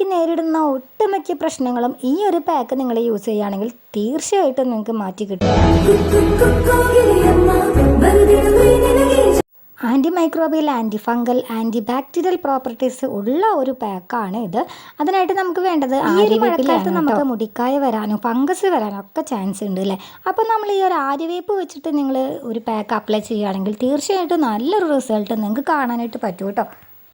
മുടിക്ക് നേരിടുന്ന ഒട്ടുമിക്ക പ്രശ്നങ്ങളും ഈ ഒരു പാക്ക് നിങ്ങൾ യൂസ് ചെയ്യുകയാണെങ്കിൽ തീർച്ചയായിട്ടും നിങ്ങൾക്ക് മാറ്റി കിട്ടും. Anti microbial anti fungal anti bacterial properties ഉള്ള ഒരു പാക്കാണ് ഇത്. അതിനായിട്ട് നമുക്ക് വേണ്ടത് ആര്യവേപ്പിലായിട്ട് നമുക്ക് മുടിക്കായ വരാനും ഫംഗസ് വരാനും ഒക്കെ ചാൻസ് ഉണ്ട് അല്ലേ അപ്പോൾ നമ്മൾ ഈ ഒരു ആര്യവേപ്പ് വെച്ചിട്ട് നിങ്ങൾ ഒരു പാക്ക് അപ്ലൈ ചെയ്യുകയാണെങ്കിൽ തീർച്ചയായിട്ടും നല്ലൊരു റിസൾട്ട് നിങ്ങൾക്ക് കാണാനായിട്ട് പറ്റും കേട്ടോ.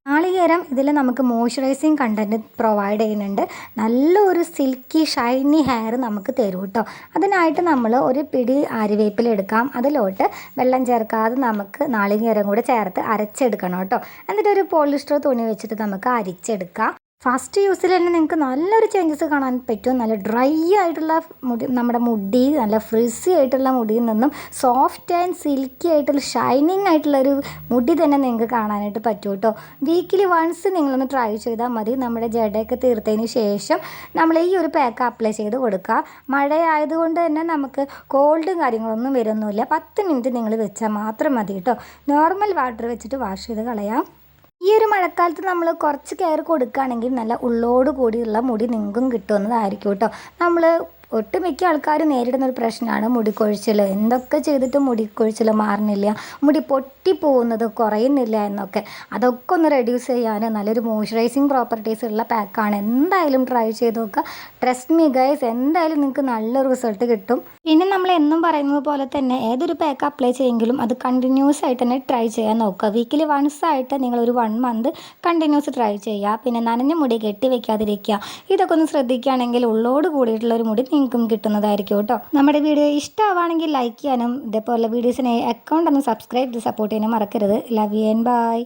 നാളികേരം ഇതിൽ നമുക്ക് മോയ്സ്ചറൈസിങ് കണ്ടന്റ് പ്രൊവൈഡ് ചെയ്യുന്നുണ്ട്. നല്ലൊരു സിൽക്കി ഷൈനി ഹെയർ നമുക്ക് തരും കേട്ടോ. അതിനായിട്ട് നമ്മൾ ഒരു പിടി ആര്യവേപ്പില എടുക്കാം. അതിലോട്ട് വെള്ളം ചേർക്കാതെ നമുക്ക് നാളികേരം കൂടെ ചേർത്ത് അരച്ചെടുക്കണം കേട്ടോ. എന്നിട്ട് ഒരു പോളിസ്റ്റർ തുണി വെച്ചിട്ട് നമുക്ക് അരിച്ചെടുക്കാം. ഫസ്റ്റ് യൂസിൽ തന്നെ നിങ്ങൾക്ക് നല്ലൊരു ചേഞ്ചസ് കാണാൻ പറ്റും. നല്ല ഡ്രൈ ആയിട്ടുള്ള മുടി നമ്മുടെ മുടി നല്ല ഫ്രിസി ആയിട്ടുള്ള മുടിയിൽ നിന്നും സോഫ്റ്റ് ആൻഡ് സിൽക്കി ആയിട്ടുള്ള ഷൈനിങ് ആയിട്ടുള്ള ഒരു മുടി തന്നെ നിങ്ങൾക്ക് കാണാനായിട്ട് പറ്റും കേട്ടോ. വീക്കിലി വൺസ് നിങ്ങളൊന്ന് ട്രൈ ചെയ്താൽ മതി. നമ്മുടെ ജടയൊക്കെ തീർത്തതിന് ശേഷം നമ്മൾ ഈ ഒരു പാക്ക് അപ്ലൈ ചെയ്ത് കൊടുക്കുക. മഴയായതുകൊണ്ട് തന്നെ നമുക്ക് കോൾഡും കാര്യങ്ങളൊന്നും വരുന്നില്ല. പത്ത് മിനിറ്റ് നിങ്ങൾ വെച്ചാൽ മാത്രം മതി കേട്ടോ. നോർമൽ വാട്ടർ വെച്ചിട്ട് വാഷ് ചെയ്ത് കളയാം. ഈ ഒരു മഴക്കാലത്ത് നമ്മൾ കുറച്ച് കെയർ കൊടുക്കുകയാണെങ്കിൽ നല്ല ഉള്ളോട് കൂടിയുള്ള മുടി നിങ്ങൾക്കും കിട്ടുമെന്നതായിരിക്കും കേട്ടോ. നമ്മൾ ഒട്ടുമിക്ക ആൾക്കാരും നേരിടുന്ന ഒരു പ്രശ്നമാണ് മുടിക്കൊഴിച്ചിൽ എന്തൊക്കെ ചെയ്തിട്ടും മുടിക്കൊഴിച്ചിൽ മാറുന്നില്ല മുടി പൊട്ടി പോകുന്നത് കുറയുന്നില്ല എന്നൊക്കെ. അതൊക്കെ ഒന്ന് റെഡ്യൂസ് ചെയ്യാൻ നല്ലൊരു മോയ്സ്ചറൈസിങ് പ്രോപ്പർട്ടീസ് ഉള്ള പാക്കാണ് എന്തായാലും ട്രൈ ചെയ്ത് നോക്കുക. ട്രസ്റ്റ് മീ ഗൈസ് എന്തായാലും നിങ്ങൾക്ക് നല്ല റിസൾട്ട് കിട്ടും. പിന്നെ നമ്മൾ എന്നും പറയുന്നത് പോലെ തന്നെ ഏതൊരു പാക്ക് അപ്ലൈ ചെയ്യുമെങ്കിലും അത് കണ്ടിന്യൂസ് ആയിട്ട് തന്നെ ട്രൈ ചെയ്യാൻ നോക്കുക. വീക്കിലി വൺസ് ആയിട്ട് നിങ്ങൾ ഒരു വൺ മന്ത് കണ്ടിന്യൂസ് ട്രൈ ചെയ്യുക. പിന്നെ നനഞ്ഞ മുടി കെട്ടി വെക്കാതിരിക്കുക ഇതൊക്കെ ഒന്ന് ശ്രദ്ധിക്കുകയാണെങ്കിൽ ഉള്ളോട് കൂടിയിട്ടുള്ള ഒരു മുടി നിങ്ങൾക്കും കിട്ടുന്നതായിരിക്കും കേട്ടോ. നമ്മുടെ വീഡിയോ ഇഷ്ടമാവാണെങ്കിൽ ലൈക്ക് ചെയ്യാനും ഇതേപോലെ വീഡിയോസിനെ അക്കൗണ്ട് ഒന്ന് സബ്സ്ക്രൈബ് ചെയ്ത് സപ്പോർട്ട് ചെയ്യാനും മറക്കരുത്. Love you and by